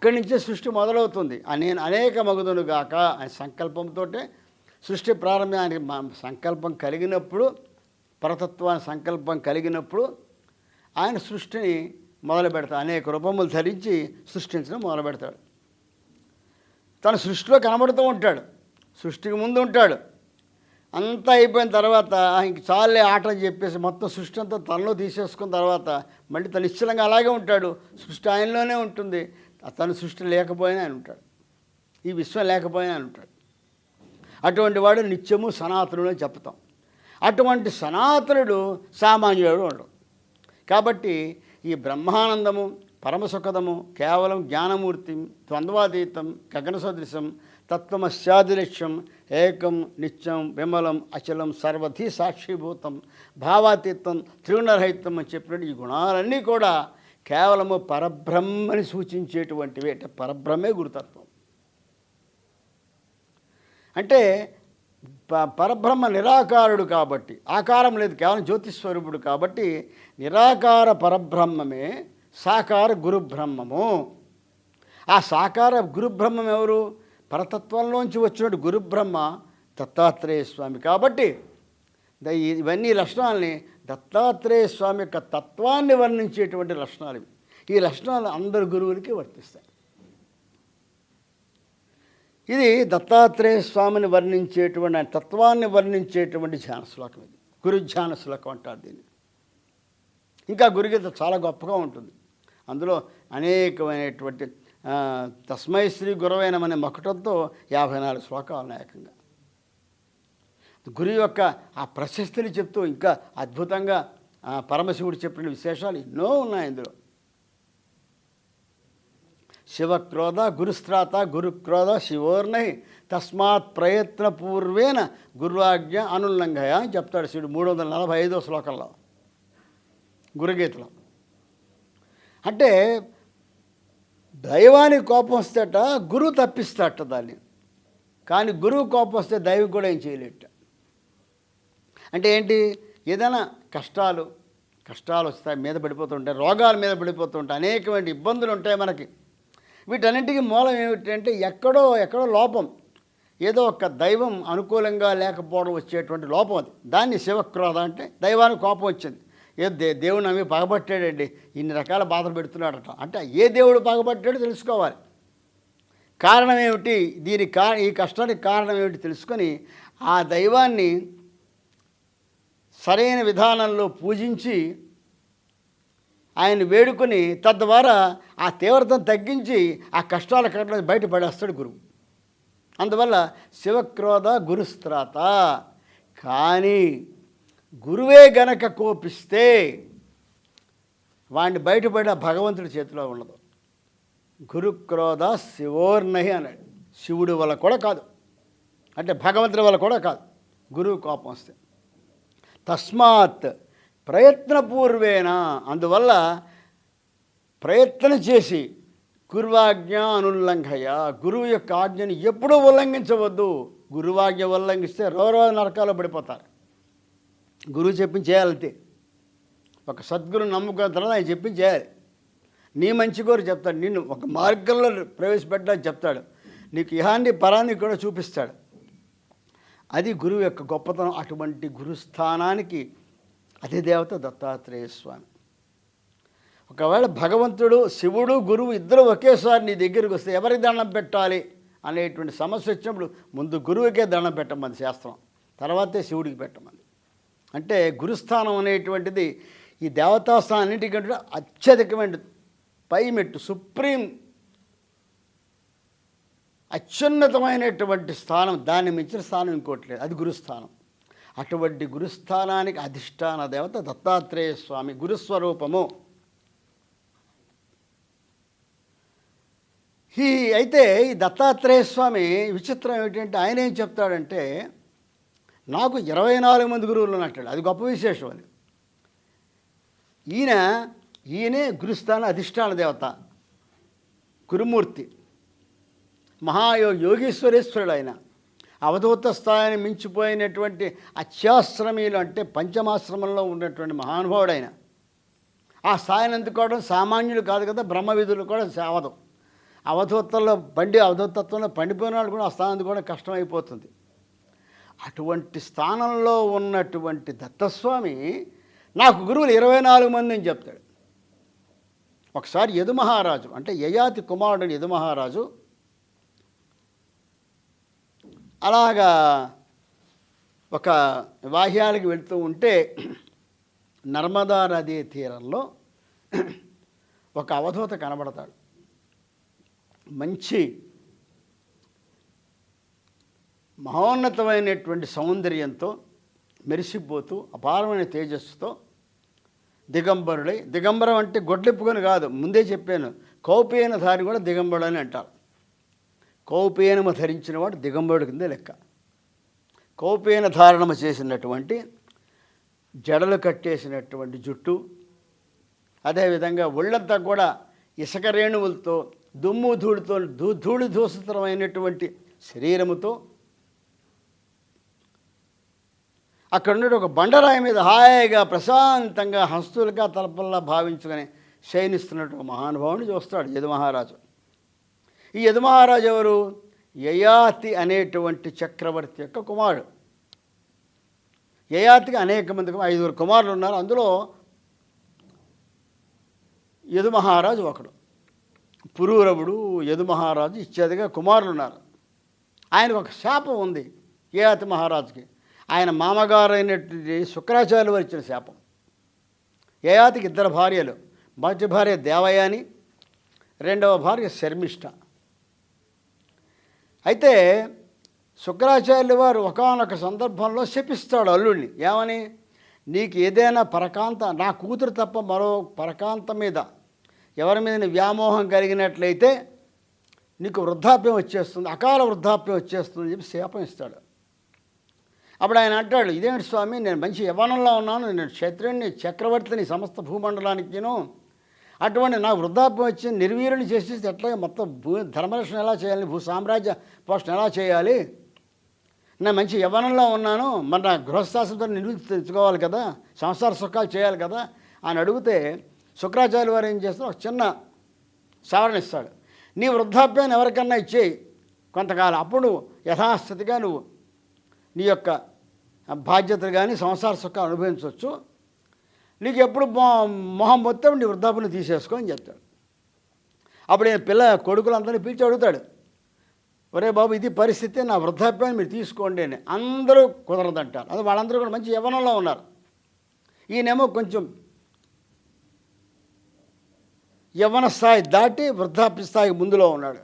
అక్కడి నుంచే సృష్టి మొదలవుతుంది. నేను అనేక మగుదును గాక అనే సంకల్పంతో సృష్టి ప్రారంభానికి సంకల్పం కలిగినప్పుడు పరతత్వాన్ని సంకల్పం కలిగినప్పుడు ఆయన సృష్టిని మొదలు పెడతాడు అనేక రూపములు ధరించి సృష్టించడం మొదలు పెడతాడు తన సృష్టిలో కనబడుతూ ఉంటాడు. సృష్టికి ముందు ఉంటాడు. అంతా అయిపోయిన తర్వాత ఇంక చాలే ఆట అని చెప్పేసి మొత్తం సృష్టి అంతా తనలో తీసేసుకున్న తర్వాత మళ్ళీ తను నిశ్చలంగా అలాగే ఉంటాడు. సృష్టి ఆయనలోనే ఉంటుంది. అతను సృష్టి లేకపోయినా ఆయన ఉంటాడు. ఈ విశ్వం లేకపోయినా ఆయన ఉంటాడు. అటువంటి వాడు నిత్యము సనాతనుడు అని చెప్తాం. అటువంటి సనాతనుడు సామాన్యుడు ఉండడు. కాబట్టి ఈ బ్రహ్మానందము పరమసుఖదము కేవలం జ్ఞానమూర్తి ద్వంద్వాతీతం గగన సదృశం తత్వమస్యాదిలక్ష్యం ఏకం నిత్యం విమలం అచలం సర్వధి సాక్షిభూతం భావాతీతం త్రిగుణరహితం అని చెప్పినట్టు ఈ గుణాలన్నీ కూడా కేవలము పరబ్రహ్మని సూచించేటువంటివి అంటే పరబ్రహ్మే గురుతత్వం. అంటే ప పరబ్రహ్మ నిరాకారుడు కాబట్టి ఆకారం లేదు కేవలం జ్యోతిస్వరూపుడు కాబట్టి నిరాకార పరబ్రహ్మమే సాకార గురుబ్రహ్మము. ఆ సాకార గురుబ్రహ్మం ఎవరు? పరతత్వంలోంచి వచ్చినట్టు గురుబ్రహ్మ దత్తాత్రేయ స్వామి కాబట్టి ఇవన్నీ లక్షణాలని దత్తాత్రేయ స్వామి యొక్క తత్వాన్ని వర్ణించేటువంటి లక్షణాలు ఇవి. ఈ లక్షణాలు అందరు గురువులకి వర్తిస్తాయి. ఇది దత్తాత్రేయ స్వామిని వర్ణించేటువంటి ఆయన తత్వాన్ని వర్ణించేటువంటి ధ్యాన శ్లోకం ఇది. గురు ధ్యాన శ్లోకం అంటారు దీన్ని. ఇంకా గురుగీత చాలా గొప్పగా ఉంటుంది. అందులో అనేకమైనటువంటి తస్మై శ్రీ గురవైనమనే మొక్కటంతో యాభై నాలుగు శ్లోకాలు ఉన్నాయి ఏకంగా. గురు యొక్క ఆ ప్రశస్తిని చెప్తూ ఇంకా అద్భుతంగా పరమశివుడు చెప్పిన విశేషాలు ఎన్నో ఉన్నాయి ఇందులో. శివక్రోధ గురుస్త్రాత గురుక్రోధ శివోర్ణయ్ తస్మాత్ ప్రయత్నపూర్వేన గురువాజ్ఞ అనుల్లంఘయ అని చెప్తాడు శివుడు మూడు వందల నలభై ఐదో శ్లోకంలో గురుగీతలో. అంటే దైవానికి కోపం వస్తేట గురువు తప్పిస్తాట దాన్ని. కానీ గురువు కోపం వస్తే దైవం కూడా ఏం చేయలేట. అంటే ఏంటి? ఏదైనా కష్టాలు కష్టాలు వస్తాయి మీద పడిపోతుంటాయి రోగాల మీద పడిపోతుంటాయి అనేకమైన ఇబ్బందులు ఉంటాయి మనకి. వీటన్నింటికి మూలం ఏమిటంటే ఎక్కడో ఎక్కడో లోపం. ఏదో ఒక దైవం అనుకూలంగా లేకపోవడం వచ్చేటువంటి లోపం అది. దాన్ని శివక్రోధ అంటే దైవానికి కోపం వచ్చింది. ఏ దే దేవుని అవి పగబట్టాడండి ఇన్ని రకాల బాధలు పెడుతున్నాడట. అంటే ఏ దేవుడు పగబట్టాడో తెలుసుకోవాలి. కారణం ఏమిటి? దీని కా ఈ కష్టానికి కారణం ఏమిటి తెలుసుకొని ఆ దైవాన్ని సరైన విధానంలో పూజించి ఆయన వేడుకొని తద్వారా ఆ తీవ్రతను తగ్గించి ఆ కష్టాల కట్ల బయటపడేస్తాడు గురువు. అందువల్ల శివక్రోధ గురుస్త్రాత. కానీ గురువే గనక కోపిస్తే వాడిని బయటపడిన భగవంతుడి చేతిలో ఉండదు. గురుక్రోధ శివోర్ణహి అన్నాడు. శివుడి వల్ల కూడా కాదు. అంటే భగవంతుడి వల్ల కూడా కాదు. గురువు కోపం వస్తే. తస్మాత్ ప్రయత్నపూర్వేణ. అందువల్ల ప్రయత్నం చేసి గురువాజ్ఞ అనుల్లంఘయ. గురువు యొక్క ఆజ్ఞని ఎప్పుడూ ఉల్లంఘించవద్దు. గురువాజ్ఞ ఉల్లంఘిస్తే రోజు నరకాలు పడిపోతారు. గురువు చెప్పింది చేయాలంతే. ఒక సద్గురు నమ్ముకున్న తర్వాత ఆయన చెప్పింది చేయాలి. నీ మంచి కోరు చెప్తాడు. నిన్ను ఒక మార్గంలో ప్రవేశపెట్టడానికి చెప్తాడు. నీకు ఇహాన్ని పరాన్ని కూడా చూపిస్తాడు. అది గురువు యొక్క గొప్పతనం. అటువంటి గురుస్థానానికి అధిదేవత దత్తాత్రేయ స్వామి. ఒకవేళ భగవంతుడు శివుడు గురువు ఇద్దరు ఒకేసారి నీ దగ్గరికి వస్తే ఎవరికి దండం పెట్టాలి అనేటువంటి సమస్య వచ్చినప్పుడు ముందు గురువుకే దండం పెట్టమంది శాస్త్రం. తర్వాతే శివుడికి పెట్టమంది. అంటే గురుస్థానం అనేటువంటిది ఈ దేవతాస్థానం అన్నిటికంటే అత్యధికమైన పైమెట్టు సుప్రీం అత్యున్నతమైనటువంటి స్థానం దాన్ని మించిన స్థానం ఇంకోటి లేదు. అది గురుస్థానం. అటువంటి గురుస్థానానికి అధిష్టాన దేవత దత్తాత్రేయ స్వామి గురుస్వరూపము. ఈ అయితే ఈ దత్తాత్రేయ స్వామి విచిత్రం ఏమిటంటే ఆయన ఏం చెప్తాడంటే నాకు ఇరవై నాలుగు మంది గురువులు ఉన్నట్టాడు అది గొప్ప విశేషం అది. ఈయన ఈయనే గురుస్థాన అధిష్టాన దేవత. గురుమూర్తి మహాయో యోగీశ్వరేశ్వరుడు ఆయన అవధూత స్థాయిని మించిపోయినటువంటి అత్యాశ్రమీలు అంటే పంచమాశ్రమంలో ఉన్నటువంటి మహానుభావుడు ఆయన ఆ స్థాయిని అందుకోవడం సామాన్యులు కాదు కదా బ్రహ్మ విధులు కూడా అవధం. అవధూతల్లో బండి అవధూతత్వంలో పండిపోయిన వాళ్ళు కూడా ఆ స్థానం అందుకోవడం కష్టమైపోతుంది. అటువంటి స్థానంలో ఉన్నటువంటి దత్తస్వామి నాకు గురువులు ఇరవై నాలుగు మంది అని చెప్తాడు. ఒకసారి యదుమహారాజు అంటే యయాతి కుమారుడు యదుమహారాజు అలాగా ఒక వాహ్యాలకి వెళుతూ ఉంటే నర్మదా నదీ తీరంలో ఒక అవధూత కనబడతాడు. మంచి మహోన్నతమైనటువంటి సౌందర్యంతో మెరిసిపోతూ అపారమైన తేజస్సుతో దిగంబరుడై దిగంబరం అంటే గొడ్లెప్పుకొని కాదు ముందే చెప్పాను కౌపీన ధారి కూడా దిగంబరుడు అని అంటారు. కౌపేనము ధరించిన వాడు దిగంబరుడు కింద లెక్క. కౌపేన ధారణము చేసినటువంటి జడలు కట్టేసినటువంటి జుట్టు అదేవిధంగా ఒళ్ళంతా కూడా ఇసుక రేణువులతో దుమ్ము ధూళితో ధూ ధూళి దూషితమైనటువంటి శరీరముతో. అక్కడ ఉండే ఒక బండరాయి మీద హాయిగా ప్రశాంతంగా హస్తులుగా తలపల్లా భావించుకొని శయనిస్తున్నట్టు ఒక మహానుభావుని చూస్తాడు యదుమహారాజు ఈ యదుమహారాజు ఎవరు? యయాతి అనేటువంటి చక్రవర్తి యొక్క కుమారుడు. యయాతికి అనేక మంది ఐదుగురు కుమారులు ఉన్నారు. అందులో యదుమహారాజు ఒకడు. పురూరవుడు యదుమహారాజు ఇత్యాదిగా కుమారులు ఉన్నారు. ఆయనకు ఒక శాపం ఉంది యయాతి మహారాజుకి. ఆయన మామగారు అయినటువంటి శుక్రాచార్యులు వారు ఇచ్చిన శాపం. యయాతికి ఇద్దరు భార్యలు. మొదటి భార్య దేవయాని రెండవ భార్య శర్మిష్ట. అయితే శుక్రాచార్యుల వారు ఒకానొక సందర్భంలో శపిస్తాడు అల్లుడిని ఏమని? నీకు ఏదైనా పరకాంత నా కూతురు తప్ప మరో పరకాంత మీద ఎవరి మీద వ్యామోహం కలిగినట్లయితే నీకు వృద్ధాప్యం వచ్చేస్తుంది అకాల వృద్ధాప్యం వచ్చేస్తుంది అని చెప్పి శాపం ఇస్తాడు. అప్పుడు ఆయన అంటాడు ఇదేంటి స్వామి నేను మంచి యవనంలో ఉన్నాను నేను క్షత్రుడిని చక్రవర్తిని సమస్త భూమండలానికిను అటువంటి నా వృద్ధాప్యం వచ్చి నిర్వీర్యుని చేసి ఎట్లా మొత్తం భూ ధర్మరక్షణ ఎలా చేయాలి? భూ సామ్రాజ్య పోషణ ఎలా చేయాలి? నేను మంచి యవ్వనంలో ఉన్నాను. మరి నా గృహస్థాశ్రంతో నివృత్తి తెచ్చుకోవాలి కదా. సంసార సుఖాలు చేయాలి కదా అని అడిగితే శుక్రాచార్య వారు ఏం చేస్తారు? ఒక చిన్న సవరణ ఇస్తాడు. నీ వృద్ధాప్యాన్ని ఎవరికన్నా ఇచ్చేయి. కొంతకాలం అప్పుడు యథాస్థితిగా నువ్వు నీ యొక్క బాధ్యతలు కానీ సంసార సుఖాలు అనుభవించవచ్చు. నీకు ఎప్పుడు మొ- మొహం మొత్తం నీ వృద్ధాప్యం తీసేసుకో అని చెప్తాడు. అప్పుడు నేను పిల్ల కొడుకులందరినీ పిలిచి అడుగుతాడు. ఒరే బాబు ఇది పరిస్థితి నా వృద్ధాప్యాన్ని మీరు తీసుకోండి అని. అందరూ కుదరదంటారు. అది వాళ్ళందరూ కూడా మంచి యవనంలో ఉన్నారు. ఈయనేమో కొంచెం యవ్వన స్థాయి దాటి వృద్ధాప్య స్థాయికి ముందులో ఉన్నాడు.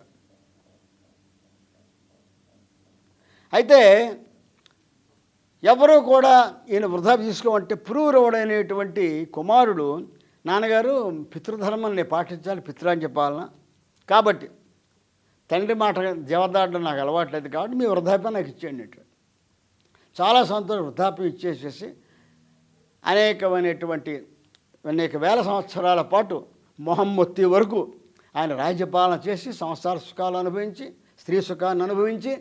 అయితే ఎవరూ కూడా ఈయన వృధా తీసుకోమంటే పురూరవుడైనటువంటి కుమారుడు నాన్నగారు పితృధర్మం నేను పాటించాలి పితృని చెప్పాలన? కాబట్టి తండ్రి మాట జవదాడడం నాకు అలవాట్లేదు కాబట్టి మీ వృద్ధాప్యం నాకు ఇచ్చేయండి చాలా సంతోషం వృద్ధాప్యం ఇచ్చేసేసి అనేకమైనటువంటి అనేక వేల సంవత్సరాల పాటు మొహమ్మొత్తి వరకు ఆయన రాజ్యపాలన చేసి సంసార సుఖాలు అనుభవించి స్త్రీ సుఖాన్ని అనుభవించి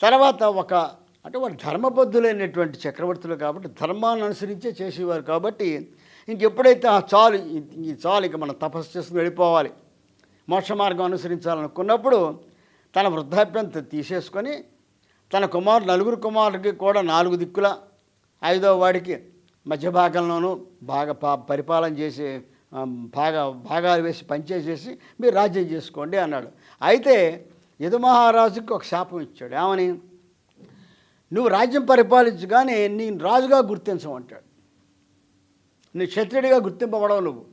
తర్వాత ఒక అంటే వాళ్ళు ధర్మబద్ధులైనటువంటి చక్రవర్తులు కాబట్టి ధర్మాన్ని అనుసరించే చేసేవారు కాబట్టి ఇంకెప్పుడైతే ఆ చాలు ఈ- చాలు ఇక మనం తపస్సు చేసుకుని వెళ్ళిపోవాలి మోక్ష మార్గం అనుసరించాలనుకున్నప్పుడు తన వృద్ధాప్యం తీసేసుకొని తన కుమారు నలుగురు కుమారుడికి కూడా నాలుగు దిక్కుల ఐదో వాడికి మధ్య భాగంలోనూ బాగా పా పరిపాలన చేసి బాగా భాగాలు వేసి పనిచేసేసి మీరు రాజ్యం చేసుకోండి అన్నాడు. అయితే యదుమహారాజుకి ఒక శాపం ఇచ్చాడు. ఏమని? నువ్వు రాజ్యం పరిపాలించు కానీ నేను రాజుగా గుర్తించమంటాడు. నీ క్షత్రియుడిగా గుర్తింపబడవు నువ్వు.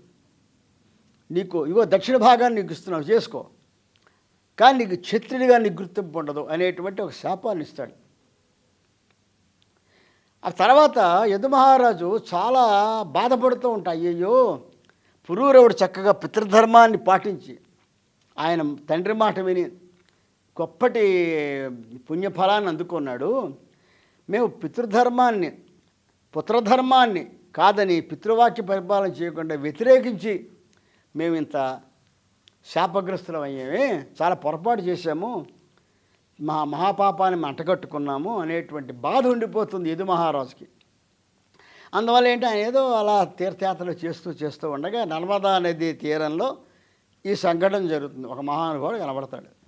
నీకు ఇగో దక్షిణ భాగాన్ని నీకు ఇస్తున్నావు చేసుకో. కానీ నీకు క్షత్రియుడిగా నీకు గుర్తింపు ఉండదు అనేటువంటి ఒక శాపాన్ని ఇస్తాడు. ఆ తర్వాత యదుమహారాజు చాలా బాధపడుతూ ఉంటాయి అయ్యో పురూరవుడు చక్కగా పితృధర్మాన్ని పాటించి ఆయన తండ్రి మాట విని గొప్పటి పుణ్యఫలాన్ని అందుకున్నాడు. మేము పితృధర్మాన్ని పుత్రధర్మాన్ని కాదని పితృవాక్య పరిపాలన చేయకుండా వ్యతిరేకించి మేము ఇంత శాపగ్రస్తులం అయ్యామే చాలా పొరపాటు చేశాము మా మహాపాపాన్ని అంటగట్టుకున్నాము అనేటువంటి బాధ ఉండిపోతుంది యదు మహారాజుకి. అందువల్ల ఏంటి ఆయన ఏదో అలా తీర్థయాత్రలు చేస్తూ చేస్తూ ఉండగా నర్మదా నది తీరంలో ఈ సంఘటన జరుగుతుంది. ఒక మహానుభావుడు కనబడతాడు.